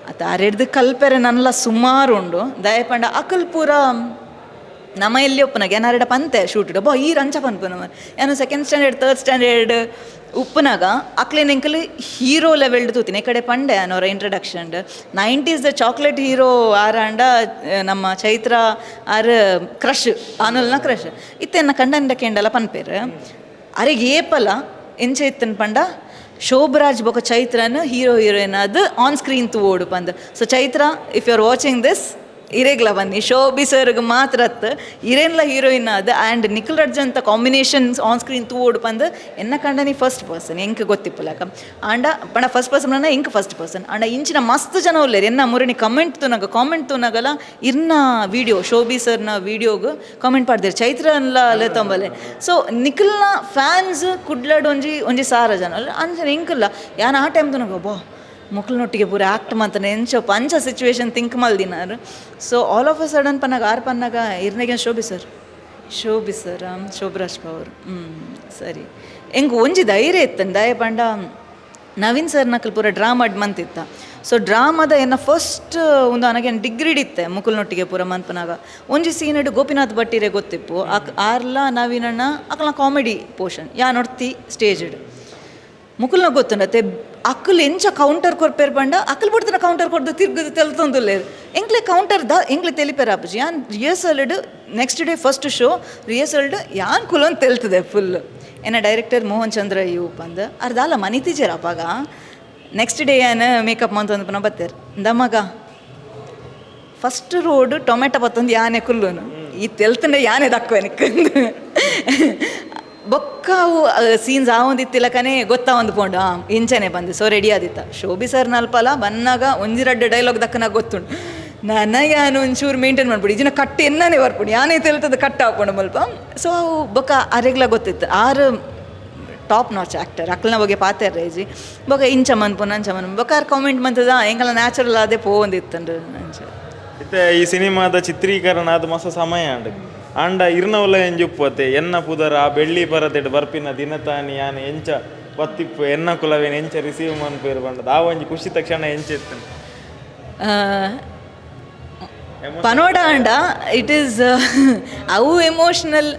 ಅತ್ತ ಅರೆಡ್ದು ಕಲ್ಪೆರೆ ನನ್ನ ಸುಮಾರು ಉಂಡು ದಯಪಂಡ ಅಕಲ್ ಪೂರ ನಮ್ಮ ಎಲ್ಲಿ ಒಪ್ಪನಾಗ ಏನ್ ಅರೆಡ ಪಂತೆ, ಶೂಟ್ ಬಾ, ಈ ರಂಚ ಪನ್ಪುನ ಏನು ಸೆಕೆಂಡ್ ಸ್ಟ್ಯಾಂಡರ್ಡ್ ಥರ್ಡ್ ಸ್ಟ್ಯಾಂಡರ್ಡ್ ಉಪ್ಪನಾಗ ಅಕ್ಲೇನ್ ಎಂಕಲ್ ಹೀರೋ ಲೆವೆಲ್ಡ್ ತೂತಿನ. ಈ ಕಡೆ ಪಂಡೆ ಅನ್ನೋರ introduction nineties the chocolate hero ಆರಾಂಡ ನಮ್ಮ ಚೈತ್ರ ಆರ್ ಕ್ರಷ್ ಆನಲ್ನ ಕ್ರಶ್ ಇತ್ತೆನ್ನ ಕಂಡಂಡ ಕೆಂಡಲ ಪನ್ಪೇರ್ ಅರೆಗೆ ಏಪಲ ಎಂಚ ಇತ್ತನ್ ಪಂಡ? ಶೋಭರಾಜ್ ಬೊಕ ಚೈತ್ರನ್ ಹೀರೋ, ಹೀರೋಯಿನ್ ಅದು ಆನ್ ಸ್ಕ್ರೀನ್ ತು ಓಡು ಪಂದ್. So Chaitra if you are watching this ಇರೇಗ್ಲ ಬನ್ನಿ. ಶೋಭಿ ಸರ್ಗೆ ಮಾತ್ರ ಇರೇನ್ಲ ಹೀರೋಯಿನ್ ಅದು ಆ್ಯಂಡ್ ನಿಖಿಲ್ ರಡ್ಜ್ ಅಂತ ಕಾಂಬಿನೇಷನ್ ಆನ್ ಸ್ಕ್ರೀನ್ ತೂ ಓಡ್ ಬಂದು ಎನ್ನ ಕಂಡ ನೀ ಫಸ್ಟ್ ಪರ್ಸನ್ ಎಂಕ್ ಗೊತ್ತಿಪ್ಪಲಕ ಆಂಡ ಬಣ ಫಸ್ಟ್ ಪರ್ಸನ್ ಅಣ್ಣ ಇಂಕ್ ಫಸ್ಟ್ ಪರ್ಸನ್ ಆಂಡ ಇಂಚಿನ ಮಸ್ತ್ ಜನ ಉಲ್ಲೇರು. ಎನ್ನ ಮುರಣಿ ಕಮೆಂಟ್ ತುನಗ ಕಾಮೆಂಟ್ ತುನಗಲ ಇರ್ನ ವಿಡಿಯೋ ಶೋಭಿ ಸರ್ನ ವಿಡಿಯೋಗೆ ಕಾಮೆಂಟ್ ಪಾಡ್ದಿರು. ಚೈತ್ರ ಅಲ್ಲ ಅಲೆ ತಂಬಲೆ ಸೊ ನಿಖಿಲ್ನ ಫ್ಯಾನ್ಸ್ ಕುಡ್ಲಾಡ್ ಒಂಜಿ ಒಂಜಿ ಸಾರ ಜನ ಅಲ್ಲ ಅಂದ್ರೆ ಇಂಕಲ್ಲ. ಯಾನ ಆ ಟೈಮ್ ತುನಗ ಬಾ ಮಕ್ಳನೊಟ್ಟಿಗೆ ಪೂರ ಆ್ಯಕ್ಟ್ ಮಾಡ್ತಾನೆ ಎಂಚ ಪಂಚ situation think ಮಲ್ದಿನಾರು so all of a sudden Pannaga, R Pannaga, ಇರ್ನಾಗ Shobhi sir Shobhi sir Shobharaj power ಹ್ಞೂ ಸರಿ. ಹೆಂಗೆ ಒಂಜಿ ಧೈರ್ಯ ಇತ್ತನ್ ದಯ ಪಂಡ, ನವೀನ್ ಸರ್ ನಕಲ್ ಪೂರ ಡ್ರಾಮಾಡ್ ಮಂತಿತ್ತ. ಸೊ ಡ್ರಾಮಾದ ಏನ ಫಸ್ಟ್ ಒಂದು ನನಗೆ ಡಿಗ್ರಿ ಇತ್ತೆ ಮುಕುಲ್ನೊಟ್ಟಿಗೆ ಪೂರ ಮನ್ಪನಾಗ ಒಂಜಿ ಸೀನ್ ಇಡು ಗೋಪಿನಾಥ್ ಭಟ್ಟಿರೇ ಗೊತ್ತಿಪ್ಪು. ಅಕ್, ಆರ್ಲ, ನವೀನಣ್ಣ, ಅಕ್ಲ ಕಾಮಿಡಿ ಪೋರ್ಷನ್ ಯಾ ನೋಡ್ತಿ ಸ್ಟೇಜ್ ಇಡು ಮುಕುಲ್ನ ಗೊತ್ತುಂಡತ್ತೆ ಅಕ್ಕಲ್ ಎಂಚ ಕೌಂಟರ್ ಕೊರ್ಪೆರ್ ಬಂಡ ಅಕ್ಕಲ್ ಬಿಡ್ತಾನೆ ಕೌಂಟರ್ ಕೊಡ್ದು ತಿರ್ಗದು ತೆಲ್ತೊಂದುಲ್ಲೇರು. ಎಂಕ್ಲೆ ಕೌಂಟರ್ ದ ಎಂಕ್ಲೆ ತೆಲಿಪೆರ್ ಅಪ್ಪಜಿ. ಯಾನ್ ರಿಹರ್ಸಲ್ಡ್ ನೆಕ್ಸ್ಟ್ ಡೇ ಫಸ್ಟ್ ಶೋ ರಿಹರ್ಸಲ್ಡ್ ಯಾನ್ ಕುಲೊಂದು ತೆಲ್ತದೆ ಫುಲ್ ಏನ ಡೈರೆಕ್ಟರ್ ಮೋಹನ್ ಚಂದ್ರ ಇವು ಪಂದ್ ಅರ್ಧಾಲ ಮನಿ ತೀಜರ್ ಅಪ್ಪಾಗ. ನೆಕ್ಸ್ಟ್ ಡೇ ಏನು ಮೇಕಪ್ ಮಂತಂದು ಪುನಃ ಬತ್ತೇರ್. ದಮ್ಮಗ ಫಸ್ಟ್ ರೋಡ್ ಟೊಮೆಟೊ ಬತ್ತೊಂದು ಯಾನೆ ಕುಲ್ಲುನು. ಈ ತೆಲ್ತಂಡೆ ಯಾನೆ ದಕ್ಕುವೆ ನಿಕ್ಕಂದು ಬೊಕ್ಕ ಅವು ಸೀನ್ಸ್ ಆ ಒಂದಿತ್ತಿಲ್ಲ ಗೊತ್ತಾ ಒಂದು ಪೋಂಡು ಹಾಂ ಇಂಚನೆ ಬಂದು ಸೊ ರೆಡಿ ಆದಿತ್ತ. ಶೋಭಿ ಸರ್ ನಲ್ಪಲ ಬಂದಾಗ ಒಂಜಿರಡ್ಡು ಡೈಲಾಗ್ ದಕ್ಕನ ಗೊತ್ತುಂಡು ನನಗೆ ನಾನು ಒಂಚೂರು ಮೇಂಟೈನ್ ಮಾಡ್ಬಿಡಿ. ಇದನ್ನ ಕಟ್ ಎನ್ನನೇ ಬರ್ಬಿಡಿ. ಯಾನೇ ತೆಲ್ತದ ಕಟ್ ಹಾಕೊಂಡು ಮಲ್ಪ. ಸೊ ಅವು ಬೊಕ್ಕ ಅರೆಗ್ಲ ಗೊತ್ತಿತ್ತು. ಆರು ಟಾಪ್ ನಾಚ್ ಆ್ಯಕ್ಟರ್ ಅಕ್ಲನ ಬಗ್ಗೆ ಪಾತೆ ರೇಜಿ ಬೊಕ ಇಂಚ ಮನ್ಪು, ನಂಚ ಮನ್ ಬೊಕಾರ್ ಕಾಮೆಂಟ್ ಮಂತದ ಹೆಂಗಲ್ಲ ನ್ಯಾಚುರಲ್ ಅದೇ ಪೋ ನಂಚ. ಈ ಸಿನಿಮಾದ ಚಿತ್ರೀಕರಣ ಅದು ಮಸ ಸಮಯ ಅಂಡ್ ಅಂಡ ಇರ್ನವಲ ಎಂಜುಪ್ಪತ್ತೆ ಎನ್ನ ಪುದರ, ಆ ಬೆಳ್ಳಿ ಬರತೆಡ್ ಬರ್ಪಿನ ದಿನತಾನಿ ಯಾನ ಎಂಚ ಬತ್ತಿಪ್ಪು, ಎನ್ನ ಕುಲವೇನ ಎಂಚ ರಿಸೀವ್ ಮನ್ಪೇರು ಬಂಡದ. ಆ ಒಂಜಿ ಖುಷಿ ತಕ್ಷಣ ಎಂಚ ಇರ್ತೇನೆ. ಪನೋಡ ಅಂಡ ಇಟ್ ಈಸ್ ಅವು ಎಮೋಷನಲ್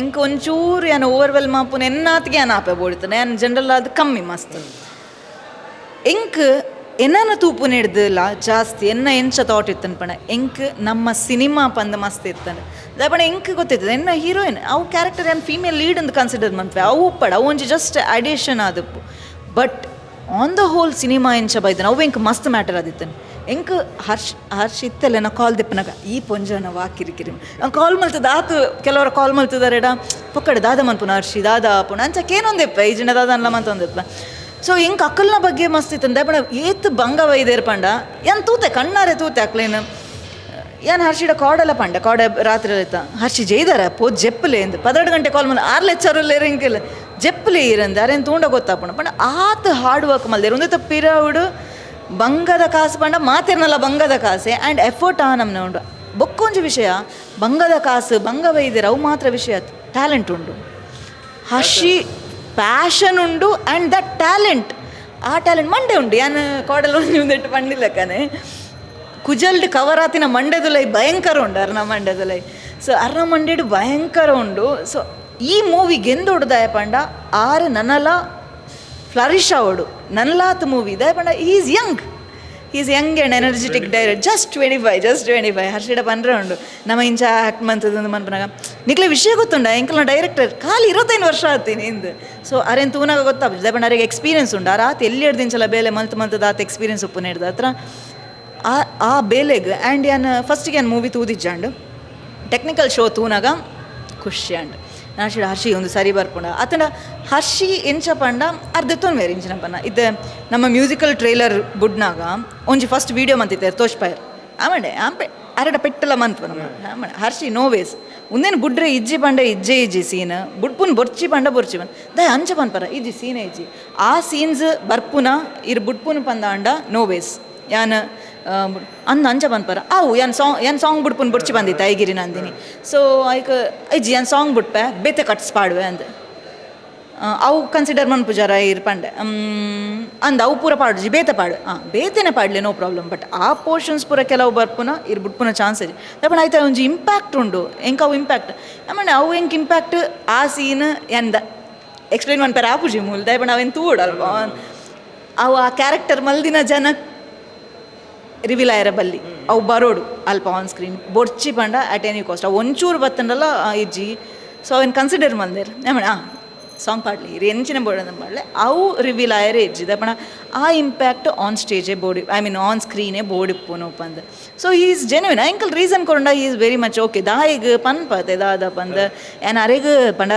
ಎಂಕ್ ಒಂಚೂರು ಏನು ಓವರ್ವೆಲ್ ಮಾಪುನ ಎನ್ನಾತ್ಗೆ ಏನು ಆಪೆ ಬೋಡ್ತಾನೆ ಏನು ಜನರಲ್ ಅದು ಕಮ್ಮಿ ಮಸ್ತ್. ಎಂಕ್ ಎನ್ನ ತೂಪು ಹಿಡ್ದಿಲ್ಲ ಜಾಸ್ತಿ, ಎನ್ನ ಎಂಚ ತೋಟ ಇತ್ತನ್ ಪಣ, ಎಂಕ್ ನಮ್ಮ ಸಿನಿಮಾ ಪಂದ ಮಸ್ತ್ ಇತ್ತಾನೆ ದಯಪಣ ಎಂಕ್ ಗೊತ್ತಿತ್ತು ಎನ್ನ ಹೀರೋಯಿನ್ ಅವು ಕ್ಯಾರೆಕ್ಟರ್ ಏನು ಫೀಮೇಲ್ ಲೀಡ್ ಅಂತ ಕನ್ಸಿಡರ್ ಮಾಡ್ತೇವೆ. ಅವು ಪಡ, ಅವು ಒಂಜಿ just audition ಆದಪ್ಪು but on the whole cinema ಎಂಚ ಬೈದನ ಅವು ಎಂಕ್ ಮಸ್ತ್ ಮ್ಯಾಟರ್ ಆದಿತ್ತನ್. ಎಂಕ್ ಹರ್ಷ್ ಹರ್ಷ್ ಇತ್ತಲ್ಲ, ನಾ ಕಾಲ್ ದಿಪ್ಪನಾಗ, ಈ ಪೊಂಜನ ವಾ ಕಿರಿಕಿರಿ. ಕಾಲ್ ಮಲ್ತದ, ಆತು ಕೆಲವರು ಕಾಲ್ ಮಲ್ತದಾರೆಡ ಪೊಕ್ಕಡೆ ದಾದ ಮನ್ಪುನ ಹರ್ಷಿ ದಾದ ಪುಣ ಅಂಚಕೇನೊಂದೆಪ್ಪ ಈ ಜನ ದಾದ ಅನ್ಲ ಮಂತೊಂದೆಪ್ಪ ಸೊ ಹಿಂಗೆ ಅಕ್ಕಲ್ನ ಬಗ್ಗೆ ಮಸ್ತ್ ಇತ್ತಂದೆ ಬಣ ಏತ್ ಬಂಗ ವೈದೇರ್ ಪಂಡ. ಏನ್ ತೂತೆ, ಕಣ್ಣಾರೆ ತೂತೆ, ಅಕ್ಲೇನು. ಏನು ಹರ್ಷಿಡ ಕಾಡಲ್ಲ ಪಂಡ ಕಾಡ ರಾತ್ರಿ ಆಯ್ತ? ಹರ್ಷಿ ಜೈದಾರ ಪೋ ಜೆಪ್ಪಲೆ ಎಂದು ಪದೆರಡು ಗಂಟೆ ಕಾಲ್ ಮಾಡಿ ಆರ್ಲೆ ಲೆಚ್ಚರಲ್ಲಿ ಇರಂಗಿಲ್ಲ ಜೆಪ್ಪಲೆ ಇರಂದ ಅರೇನು ತೂಂಡ ಗೊತ್ತಾಪಣ ಪಂಡ ಆತ ಹಾರ್ಡ್ ವರ್ಕ್ ಮಲ್ದೇರು ಒಂದು ಪಿರವುಡು ಬಂಗದ ಕಾಸು ಪಂಡ ಮಾತಿರ್ನಲ್ಲ ಬಂಗದ ಕಾಸೆ. ಆ್ಯಂಡ್ ಎಫರ್ಟ್ ಆ ನಮ್ನ ಉಂಡು. ಬೊಕ್ಕೊಂಜು ವಿಷಯ, ಬಂಗದ ಕಾಸು, ಬಂಗ ವೈದ್ಯರು, ಅವು ಮಾತ್ರ ವಿಷಯ. ಟ್ಯಾಲೆಂಟ್ ಉಂಡು. ಹರ್ಷಿ, ಪ್ಯಾಷನ್ ಉಂಡು ಆ್ಯಂಡ್ ದಟ್ ಟ್ಯಾಲೆಂಟ್. ಆ ಟ್ಯಾಲೆಂಟ್ ಮಂಡೆ ಉಂಡು. ಯಾನು ಕೋಡಲ್ ಒಂದಿಟ್ಟು ಪಂಡಿಲ್ಲ ಕನೆ ಕವರ್ ಆತಿನ ಮಂಡ್ಯದಲೈ ಭಯಂಕರ ಉಂಡು ಅರ್ನ ಮಂಡ್ಯದಲೈ ಸೊ ಅರ್ನ ಮಂಡ್ಯಡು ಭಯಂಕರ ಉಂಡು ಸೊ ಈ ಮೂವಿ ಗೆಂದು ದಯ ಪಂಡ ಆರು ನನಲ ಫ್ಲರಿಶ್ ಅವಡು ನನ್ಲಾತ್ ಮೂವಿ ದಯ ಪಂಡ is young is young and energetic direct just twenty five just twenty five ಹರ್ಷಿಡ ಪಂಡ್ರೆ ಉಂಡು ನಮ್ಮ ಇಂಚ ಆ್ಯಕ್ಟ್ ಮಂತದ ಮನ್ಪನಾಗ. ನಿಕ್ಲೆ ವಿಷಯ ಗೊತ್ತುಂಡ ಎಂಕಲ್ನ ಡೈರೆಕ್ಟರ್ ಖಾಲಿ ಇರತ್ತೈನು ವರ್ಷ ಆತೀನಿ ಇಂದು ಸೊ ಅರೇನು ತೂನಾಗ ಗೊತ್ತಾಗ ದಯಪಂಡ ಅರಿಗೆ ಎಕ್ಸ್ಪೀರಿಯನ್ಸ್ ಉಂಡು ಆ ರಾತ್ ಎಲ್ಲಿ ಹಿಡ್ದಿಂಚಲ ಬೇಲೆ ಮಂತ್ ಮಂತ್ ಆತ ಎಕ್ಸ್ಪೀರಿಯನ್ಸ್ ಉಪ್ಪು ಹಿಡ್ದು ಹತ್ರ ಆ ಆ ಬೇಲೆಗ್ ಆ್ಯಂಡ್ ಯಾನ್ ಫಸ್ಟಿಗೆ ಏನು ಮೂವಿ ತೂದಿಜ್ಜಾಂಡ್ ಟೆಕ್ನಿಕಲ್ ಶೋ ತೂನಾಗ ಖುಷಿ ಅಂಡ್. ನಾಶಿಡ ಹರ್ಷಿ ಒಂದು ಸರಿ ಬರ್ಪುಂಡ ಆತನ ಹರ್ಷಿ ಎಂಚ ಪಂಡ ಅರ್ಧತ್ತೊನ್ ಬೇರೆ ಇಂಚಿನ ಪನ್ನ ಇದು ನಮ್ಮ ಮ್ಯೂಸಿಕಲ್ ಟ್ರೇಲರ್ ಬುಡ್ನಾಗ ಒಂಜಿ ಫಸ್ಟ್ ವೀಡಿಯೋ ಮಂತಿತ್ತೆ ತೋಷ್ಪಾಯರ್ ಆಮಡೆ ಆಂಪೆ ಅರಡ ಪೆಟ್ಟಲ ಮಂತ್ ಆಮಡೆ, ಹರ್ಷಿ ನೋ ವೇಸ್ ಉಂದೇನು ಬುಡ್ರೆ ಇಜ್ಜಿ ಪಂಡ ಇಜ್ಜೆ ಇಜ್ಜಿ ಸೀನ್ ಬುಡ್ಪುನ್ ಬೊರ್ಚಿ ಪಂಡ ಬೊರ್ಚಿ ಪಂಡ. ದ ಅಂಚ ಪನ್ಪರ ಇಜ್ಜಿ ಸೀನ್ ಇಜ್ಜಿ. ಆ ಸೀನ್ಸ್ ಬರ್ಪುನ ಇರ್ ಬುಡ್ಪುನ್ ಪಂದ ಅಂಡ ನೋ ವೇಸ್ ಯಾನ್ ಅಂದ ಅಂಚ ಬಂದ್ಪರ. ಅವು ಏನು ಸಾಂಗ್ ಏನು ಸಾಂಗ್ ಬಿಡ್ಪುನ್ ಬುಡ್ಚಿ ಬಂದಿತ್ತು? ಐಗಿರಿ ನಂದಿನಿ. ಸೊ ಐಕ ಐಜಿ ಏನು ಸಾಂಗ್ ಬಿಟ್ಪೆ? ಬೇತೆ ಕಟ್ಸ್ ಪಾಡುವೆ ಅಂದೆ. ಅವು ಕನ್ಸಿಡರ್ ಮನ್ಪುಜಾರ ಇರ್ ಇರ್ಪಂಡೆ. ಅಂದ ಅವು ಪೂರ ಪಾಡುಜಿ, ಬೇತೆ ಪಾಡು ಹಾಂ ಬೇತೆನೆ ಪಾಡ್ಲಿ ನೋ ಪ್ರಾಬ್ಲಮ್ ಬಟ್ ಆ ಪೋರ್ಷನ್ಸ್ ಪೂರ ಕೆಲವು ಬರ್ಪುನ ಇರ್ ಬಿಟ್ಪುನ ಚಾನ್ಸ್ ಇದೆ ದಪ್ಪಣ ಆಯ್ತಾ ಒಂಜಿ ಇಂಪ್ಯಾಕ್ಟ್ ಉಂಡು. ಎಂಕ ಅವು ಇಂಪ್ಯಾಕ್ಟ್ ಆಮೇಲೆ ಅವು ಎಂಕ್ ಇಂಪ್ಯಾಕ್ಟ್ ಆ ಸೀನ್ ಎಂದ. ಎಕ್ಸ್ಪ್ಲೈನ್ ಮನ್ಪೇರ ಆಪುಜಿ ಮೂಲ ದಯಪಣ ಅವೆನ್ ತೂಡಲ್ವ ಅವು ಆ ಕ್ಯಾರೆಕ್ಟರ್ ಮಲ್ದಿನ ಜನ ರಿವೀಲ್ ಬಲ್ಲಿ ಅವು ಬರೋಡು ಅಲ್ಪ ಆನ್ ಸ್ಕ್ರೀನ್ ಬೊಡ್ಚಿ ಪಂಡ ಅಟ್ ಎನಿ ಕಾಸ್ಟ್ ಅವು ಒಂಚೂರು ಬತ್ತನಲ್ಲ ಇಜ್ಜಿ. ಸೊ ಅವನ್ ಕನ್ಸಿಡರ್ ಮಲ್ದೇರ್ ಏಮಣ ಸಾಂಗ್ ಪಾಡ್ಲಿ, ಇರು, ಎಂಚಿನ ಬೋರ್ಡ್ ಮಾಡಲೆ. ಅವು ರಿವೀಲ್ ಆಯರೇ ಇಜ್ಜಿ. ದಪ್ಪಣ, ಆ ಇಂಪ್ಯಾಕ್ಟ್ ಆನ್ ಸ್ಟೇಜೇ ಬೋಡಿ ಐ ಮೀನ್ ಆನ್ ಸ್ಕ್ರೀನೇ ಬೋರ್ಡ್ ಇಪ್ಪುನು ಪಂದ್ ಸೊ ಈಸ್ ಜೆನ್ಯೂನ್ ಅಂಕಲ್ ರೀಸನ್ ಕೊಂಡ ಈಸ್ ವೆರಿ ಮಚ್ ಓಕೆ ದಾಯಿಗ್ ಪನ್ಪತೆ ದಾದ ಪಂದ್. ಏನ್ ಅರೆಗ್ ಪಂಡ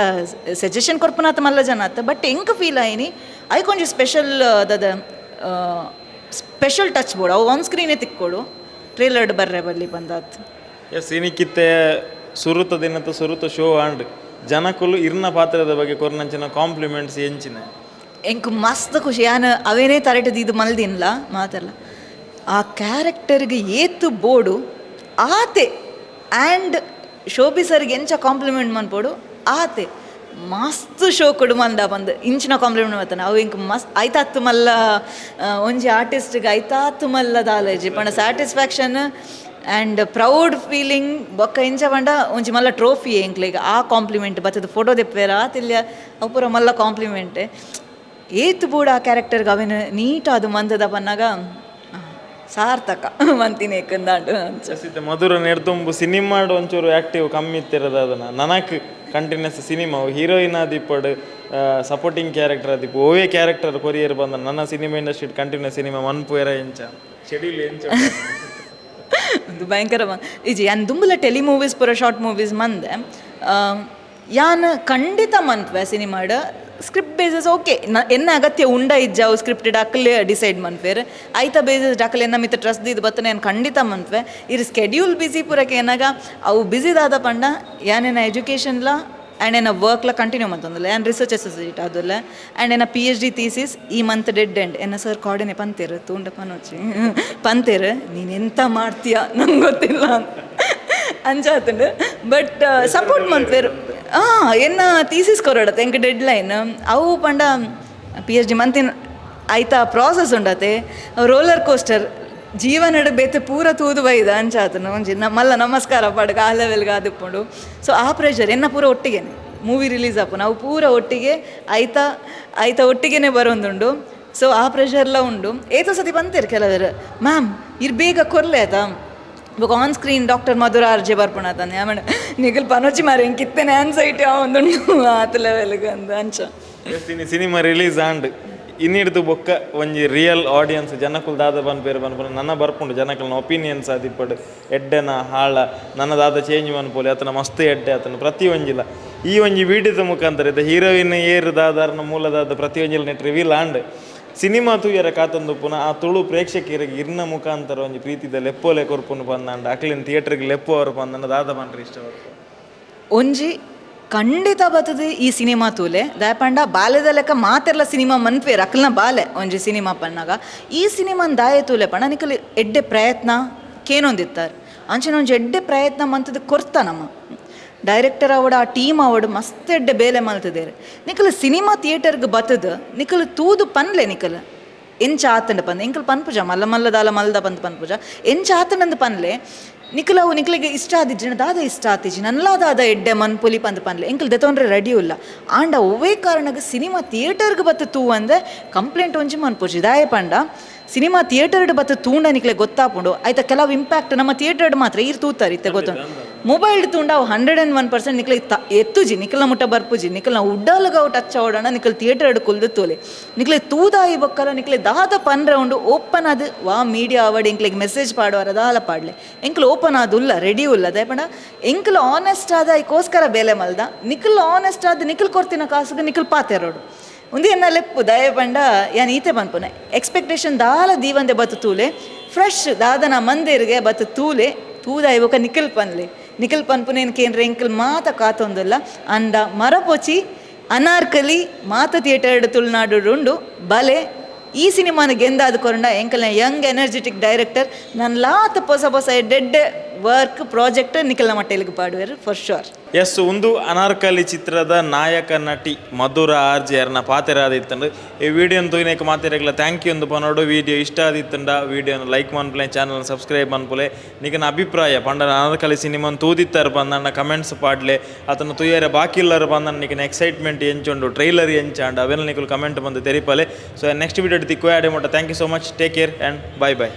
ಸಜೆಷನ್ ಕೊರ್ಪುನಾತ ಮಲ್ಲ ಜನ ಆತ ಬಟ್ ಎಂಕ್ ಫೀಲ್ ಆಯ್ನಿ ಐ ಕೊಂಚ ಸ್ಪೆಷಲ್ ದದ ಸ್ಪೆಷಲ್ ಟಚ್ ಬೋರ್ಡ್ ಅವು ಆನ್ ಸ್ಕ್ರೀನೇ ತಿಕ್ಕೊಡು. ಟ್ರೇಲರ್ಡ್ ಬರ್ರೆ ಬಲ್ಲಿ ಬಂದಾತು. ಎಸ್ ಕಿತ್ತೆ ಸುರುತ ದಿನದ ಸುರುತ ಶೋ ಆಂಡ್ ಜನಕುಲು ಇರ್ನ ಪಾತ್ರದ ಬಗ್ಗೆ ಕೊರ್ನಂಚಿನ ಕಾಂಪ್ಲಿಮೆಂಟ್ಸ್ ಎಂಚಿನ. ಎಂಕ್ ಮಸ್ತ್ ಖುಷಿ. ಯಾನ್ ಅವೇನೇ ತರಟದ ಇದು ಮಲ್ದಿನ್ಲ? ಮಾತಲ್ಲ. ಆ ಕ್ಯಾರೆಕ್ಟರ್ಗೆ ಏತು ಬೋಡು ಆತೆ ಆ್ಯಂಡ್ ಶೋಭಿ ಸರ್ಗೆ ಎಂಚ ಕಾಂಪ್ಲಿಮೆಂಟ್ ಮನ್ಪೋಡು ಆತೆ. ಮಸ್ತ್ ಶೋ ಕೊಡು ಮಂದ ಬಂದು. ಇಂಚಿನ ಕಾಂಪ್ಲಿಮೆಂಟ್ ಮಾಡ್ತಾನೆ ಅವು ಇಂಕ್ ಮಸ್ತ್ ಐತಾತ್ತು ಮಲ್ಲ ಒಂಜಿ ಆರ್ಟಿಸ್ಟ್ಗೆ ಐತಾತ್ತು ಮಲ್ಲ ದಾಲೇಜಿ. ಪಂಡ ಸ್ಯಾಟಿಸ್ಫ್ಯಾಕ್ಷನ್ ಆ್ಯಂಡ್ ಪ್ರೌಡ್ ಫೀಲಿಂಗ್ ಬೊಕ್ಕ ಇಂಚ ಪಂಡ ಒಂಜಿ ಮಲ್ಲ ಟ್ರೋಫಿ ಎಂಕ್ಲೆಗ್ ಆ ಕಾಂಪ್ಲಿಮೆಂಟ್ ಬತ್ತದ ಫೋಟೋ ದೆಪ್ಪೇರ ಆತಿಲ್ಯ ಅವು ಮಲ್ಲ ಕಾಂಪ್ಲಿಮೆಂಟ್ ಏತು ಬೂಡ ಆ ಕ್ಯಾರೆಕ್ಟರ್ಗೆ ಅವೇನು ನೀಟ್ ಅದು ಮಂದದ ಬನ್ನಾಗ ಸಾರ್ಥಕ. ಮಂತಿನ ಏಕಂದಾಂಡು ಮಧುರ ನೆಡ್ತುಂಬು ಸಿನಿಮಾಡ್ ಒಂಚೂರು ಆಕ್ಟಿವ್ ಕಮ್ಮಿ ಇತ್ತಿರದ ಅದನ್ನ ಕಂಟಿನ್ಯೂಸ್ ಸಿನಿಮಾ ಹೀರೋಯಿನ್ ಆದಿಪ್ಪಡು ಸಪೋರ್ಟಿಂಗ್ ಕ್ಯಾರೆಕ್ಟರ್ ಆದಿಪ್ಪು ಓವೇ ಕ್ಯಾರೆಕ್ಟರ್ ಕೊರಿಯರ್ ಬಂದ ನನ್ನ ಸಿನಿಮಾ ಇಂಡಸ್ಟ್ರಿ ಕಂಟಿನ್ಯೂಸ್ ಸಿನಿಮಾ ಮನ್ಪುಯರ ಎಂಚ. ಶೆಡ್ಯೂಲ್ ಎಂಚ. [laughs] ಒಂದು ಭಯಂಕರ ಇಜಿ ಯಾನ್ ದುಂಬುಲ ಟೆಲಿ ಮೂವೀಸ್ ಪುರ ಶಾರ್ಟ್ ಮೂವೀಸ್ ಮಂದೆ ಯಾನ್ ಖಂಡಿತ ಮಂತ್ವೆ ಸಿನಿಮಾಡ ಸ್ಕ್ರಿಪ್ಟ್ ಬೇಸಸ್ ಓಕೆ ನ ಎನ್ನ ಅಗತ್ಯ ಉಂಡ ಇಜ್ಜಾವು ಸ್ಕ್ರಿಪ್ಟೆಡ್ ಅಕ್ಕಲೆ ಡಿಸೈಡ್ ಮನ್ಪೇರ್. ಐತ ಬೇಸಸ್ ಡಾಕಲೆ ಎನ್ನ ಮಿತ್ತ ಟ್ರಸ್ಟ್ ಇದು ಬತ್ತನೆ ಏನು ಖಂಡಿತ ಮನ್ಪೆ. ಇರ್ ಸ್ಕೆಡ್ಯೂಲ್ ಬಿಸಿ ಪೂರಕ್ಕೆ ಏನಾಗ ಅವು ಬಿಸಿದಾದ ಪಂಡ ಯಾನೇನ ಎಜುಕೇಷನ್ಲ ಆ್ಯಂಡ್ ಏನ ವರ್ಕ್ಲ ಕಂಟಿನ್ಯೂ ಮಂತಂದಲ್ಲ ಆ್ಯಂಡ್ ರಿಸರ್ಚ್ ಅಸೋಸಿಯೇಟ್ ಆದಲ್ಲ ಆ್ಯಂಡ್ ಏನ ಪಿ ಎಚ್ ಡಿ ಥೀಸಿಸ್ ಈ ಮಂತ್ ಡೆಡ್ ಎಂಡ್ ಏನ ಸರ್ ಕಾಡೇನೆ ಪಂತೇರು. ತೂಂಡ ಪನೋಚಿ ಪಂತೇರು ನೀನು ಎಂತ ಮಾಡ್ತೀಯ ನಂಗೆ ಗೊತ್ತಿಲ್ಲ ಅಂಚಾತುಂಡು ಬಟ್ ಸಪೋರ್ಟ್ ಮನ್ಪೇರು. ಎನ್ನ ಥೀಸಿಸ್ ಕೊರಡತ್ತೆ ಎಂಕ ಡೆಡ್ ಲೈನ್ ಅವು ಪಂಡ ಪಿ ಎಚ್ ಡಿ ಮಂತಿನ ಐತ ಪ್ರಾಸೆಸ್ ಉಂಡತೆ ರೋಲರ್ ಕೋಸ್ಟರ್ ಜೀವನ ಬೇತೆ ಪೂರ ತೂದು ಬೈದ ಅಂಚಾತನು. ಒಂಜಿ ನಮ್ಮಲ್ಲ ನಮಸ್ಕಾರ ಪಡ್ಗ, ಆ ಲೆವೆಲ್ಗೆ ಆದಿಪ್ಪುಂಡು. ಸೊ ಆ ಪ್ರೆಷರ್ ಎನ್ನ ಪೂರ ಒಟ್ಟಿಗೆನೆ. ಮೂವಿ ರಿಲೀಸ್ ಆಪು. ನಾವು ಪೂರ ಒಟ್ಟಿಗೆ ಐತ ಐತ ಒಟ್ಟಿಗೆನೆ ಬರೋಂದುಂಡು. ಸೊ ಆ ಪ್ರೆಷರ್ಲ ಉಂಡು. ಏತ ಸತಿ ಬಂತೀರಿ ಕೆಲವರು. ಮ್ಯಾಮ್, ಇರ್ ಬೇಗ ಕೊರ್ಲೆ ಆಯ್ತಾ? ಇವಾಗ on screen doctor Madhura RJ ಬರ್ಪುಣ ತಾನೆ ಆಮೇಲೆ ನಿಗಲ್ ಪನೋಚಿ ಮಾರಿ ಹೆಂಗೆ ಕಿತ್ತೇನೆ ಅನ್ಸೈಟಿ ಒಂದುಂಡು ಆತ ಲೆವೆಲ್ಗೆ ಅಂದ ಸಿನಿಮಾ ರಿಲೀಸ್ ಆಂಡ್ ಇನ್ನಿಡ್ದು ಬೊಕ್ಕ ಒಂಜಿ ರಿಯಲ್ ಆಡಿಯನ್ಸ್ ಜನಕುಲ್ ದಾದ ಬನ್ ಪೇರು ಬನ್ಪುನ ನನ್ನ ಬರ್ಪುಂಡು ಜನಕಲ್ನ ಒಪಿನಿಯನ್ಸ್ ಆದಿಪ್ಪಡು ಎಡ್ಡೆನ, ಹಾಳ, ನನ್ನ ದಾದ ಚೇಂಜ್ ಮನ್ಪೋಲಿ ಆತನ ಮಸ್ತ್ ಎಡ್ಡೆ, ಆತನ ಪ್ರತಿ ಒಂಜಿಲ ಈ ಒಂಜಿ ವೀಡಿಯೋದ ಮುಖಾಂತರ ಇದು ಹೀರೋಯಿನ್ ಏರು ದಾದಾರ್ನ ಮೂಲದಾದ ಪ್ರತಿ ಒಂಜಿಲ ನೆಟ್ ರಿವೀಲ್ ಆಂಡ್ ಸಿನಿಮಾ ತೂಯರ ಕಾತಂದು ಪುನಃ ಆ ತುಳು ಪ್ರೇಕ್ಷಕರಿಗೆ ಇರ್ನ ಮುಖಾಂತರ ಒಂಜಿ ಪ್ರೀತಿದ ಲೆಪ್ಪೋಲೆ ಕೊರ್ಪುನು ಬಂದಾಂಡ. ಅಕ್ಲಿನ ಥಿಯೇಟರ್ಗೆ ಲೆಪ್ಪೋ ಅವರು ಬಂದನ ದಾದ ಬನ್ರಿ ಇಷ್ಟ ಒಂಜಿ ಖಂಡಿತ ಬರ್ತದೆ ಈ ಸಿನಿಮಾ ತೂಲೆ. ದಯಪಂಡ, ಬಾಲ್ಯದ ಲೆಕ್ಕ ಮಾತೆರ್ಲ ಸಿನಿಮಾ ಮನ್ಪೇರ್, ಅಕ್ಲನ ಬಾಲೆ ಒಂಜಿ ಸಿನಿಮಾ ಪನ್ನಾಗ ಈ ಸಿನಿಮಾನ್ ದಾಯ ತೂಲೆ ಪಂಡ ನಿಕಲಿ ಎಡ್ಡೆ ಪ್ರಯತ್ನ ಕೇನೊಂದಿತ್ತಾರೆ. ಅಂಚಿನ ಒಂಜಿ ಎಡ್ಡೆ ಪ್ರಯತ್ನ ಮಂತದ ಕೊರ್ತ ನಮ್ಮ ಡೈರೆಕ್ಟರ್ ಅವಡ ಆ ಟೀಮ್ ಅವಡು ಮಸ್ತ್ ಎಡ್ಡೆ ಬೇಲೆ ಮಲ್ತದೇರು ನಿಕಲ್ ಸಿನಿಮಾ ಥಿಯೇಟರ್ಗೆ ಬತ್ತದ ನಿಕಲ್ ತೂದು ಪನ್ಲೆ ನಿಕಲ್ ಎಂಚ ಆತಂಡ ಪಂದ್ ಎಂಕಲ್ ಪನ್ಪುಜ ಮಲ್ಲ ಮಲ್ಲ ದಾಲ ಪಂದ ಪನ್ಪುಜ ಎಂಚ ಆತಂಡಂದು ಪನ್ಲೆ ನಿಖಲವು ನಿಖಲಿಗೆ ಇಷ್ಟ ಆದಿಜ್ಜಿನ ದಾದ ಇಷ್ಟ ಆತಿಜಿ ನನ್ಲಾದಾದ ಎಡ್ಡೆ ಮನ್ ಪುಲಿ ಪಂದ್ ಪನ್ಲೆ. ಎಂಕಲ್ ದೆತೊಂಡ್ರೆ ರೆಡಿ ಇಲ್ಲ ಆಂಡ ಒವೇ ಕಾರಣಕ್ಕೆ ಸಿನಿಮಾ ಥಿಯೇಟರ್ಗೆ ಬತ್ತ ತೂ ಅಂದೆ ಕಂಪ್ಲೇಂಟ್ ಒಂಜಿ ಮನ್ಪುಜಿ ದಾಯ ಪಂಡ, ಸಿನಿಮಾ ಥಿಯೇಟರ್ಡ್ ಬತ್ತ ತೂಂಡ ನಿಕ್ಲೆ ಗೊತ್ತಾಪುಂಡು. ಆಯ್ತಾ, ಕೆಲವು ಇಂಪ್ಯಾಕ್ಟ್ ನಮ್ಮ ಥಿಯೇಟರ್ಡ್ ಮಾತ್ರ ಇರ್ ತೂತಾರೆ ಇತ್ತೆ ಗೊತ್ತು ಮೊಬೈಲ್ ತುಂಡ ಅವು ಹಂಡ್ರೆಡ್ ಆ್ಯಂಡ್ ಒನ್ ಪರ್ಸೆಂಟ್ ನಿಕ್ಲೆ ತ ಎತ್ತುಜಿ ನಿಖಲ್ನ ಮುಟ್ಟ ಬರ್ಪುಜಿ ನಿಖಲ್ನ ಉಡ್ಡಲ್ಗ ಅವು ಟಚ್ ಆವಡಣ ನಿಖಲ್ ಅಡು ಕುಲ್ದು ತೋಲೆ. ನಿಕ್ಲೆ ತೂದಾಯಿ ಬಕ್ಕಲ, ನಿಕ್ಲೆ ದಾದ ಪನ್ ಉಂಡು ಓಪನ್ ಅದು ವಾ ಮೀಡಿಯಾ ಅವಾರ್ಡ್ ಎಂಕ್ಲೆಗ್ ಮೆಸೇಜ್ ಪಾಡುವಾರ, ದಾಲ ಪಾಡ್ಲೆ. ಎಂಕ್ಲು ಓಪನ್ ಆದುಲ್ಲ ರೆಡಿ ಉಲ್ಲ. ದಯಪಂಡ ಎಂಕ್ಲು ಆನೆಸ್ಟ್ ಆದ ಐಕೋಸ್ಕರ ಬೇಲೆ ಮಲ್ದ. ನಿಖಲ್ ಆನೆಸ್ಟ್ ಆದ ನಿಖಲ್ ಕೊರ್ತಿನ ಕಾಸುಗೆ ನಿಖಲ್ ಪಾತೆರೋಡು ರೋಡು. ಎನ್ನ ಲೆಪ್ಪು, ದಯ ಪಂಡ ಯಾನ್ ಈತೆ ಪನ್ಪುನೆ ಎಕ್ಸ್ಪೆಕ್ಟೇಷನ್ ದಾಲ ದೀವಂದೆ ಬತ್ತು ತೂಲೆ. ಫ್ರೆಶ್ ದಾದನ ಮಂದಿರ್ಗೆ ಬತ್ತು ತೂಲೆ. ತೂದ ಇವಕ ನಿಖಲ್ ಪನ್ಲೆ. ನಿಖಲ್ ಪನ್ಪುನೇನ್ ಕೇಂದ್ರ ಎಂಕಲ್ ಮಾತ ಕಾತೊಂದಲ್ಲ, ಅಂದ ಮರಪೊಚಿ, ಅನಾರ್ಕಲಿ, ಮಾತ ಥಿಯೇಟರ್ ತುಳುನಾಡು ಬಲೆ, ಈ ಸಿನಿಮಾನ ಗೆಂದಾದ ಕೊರಂಡ ಎಂಕಲ್ನ ಯಂಗ್ ಎನರ್ಜೆಟಿಕ್ ಡೈರೆಕ್ಟರ್ ನನ್ನ ಲಾತ ಹೊಸ ಹೊಸ ಡೆಡ್ ವರ್ಕ್ ಪ್ರಾಜೆಕ್ಟ್ ನಿಖಿಲ್ ಮಟ್ಟೆಲಿಗೆ ಪಾಡುವರ್ ಫಾರ್ ಶೋರ್ ಎಸ್ ಒಂದು ಅನಾರ್ಕಲಿ ಚಿತ್ರದ ನಾಯಕ ನಟಿ ಮಧುರ ಆರ್ಜಿಯರ್ನ ಪಾತ್ರ ಆದಿತ್ತಂಡು ಈ ವಿಡಿಯೋನ ತೂಯಿನಕ್ಕೆ ಮಾತೆರೆಗ್ಲ ಥ್ಯಾಂಕ್ ಯು ಒಂದು ಪನೋಡು. ವಿಡಿಯೋ ಇಷ್ಟ ಆದಿತ್ತಂಡ, ವಿಡಿಯೋನ ಲೈಕ್ ಮನ್ಪುಲೆ ಚಾನಲ್ ಸಬ್ಸ್ಕ್ರೈಬ್ ಮನ್ಪುಲೆ. ನಿಕನ ಅಭಿಪ್ರಾಯ ಪಂಡ ಅನಾರ್ಕಲಿ ಸಿನಿಮಾನ ತೂದಿತ್ತಾರೆ ಬಂದಣ್ಣ ಕಮೆಂಟ್ಸ್ ಪಾಡ್ಲೆ. ಅದನ್ನು ತುಯ್ಯಾರ ಬಾಕಿ ಇಲ್ಲರು ಬಂದಣ್ಣ ನಿಕನ ಎಕ್ಸೈಟ್ಮೆಂಟ್ ಎಂಚುಂಡು ಟ್ರೈಲರ್ ಎಂಚಾಂಡ, ಅವೆಲ್ಲ ನಿಕಲು ಕಮೆಂಟ್ ಬಂದು ತೆರಿಪಲೆ. ಸೊ ನೆಕ್ಸ್ಟ್ ವಿಡಿಯೋ ತಿಕ್ಕು ಆಡೆ ಮಟ್ಟ thank you so much take care and bye bye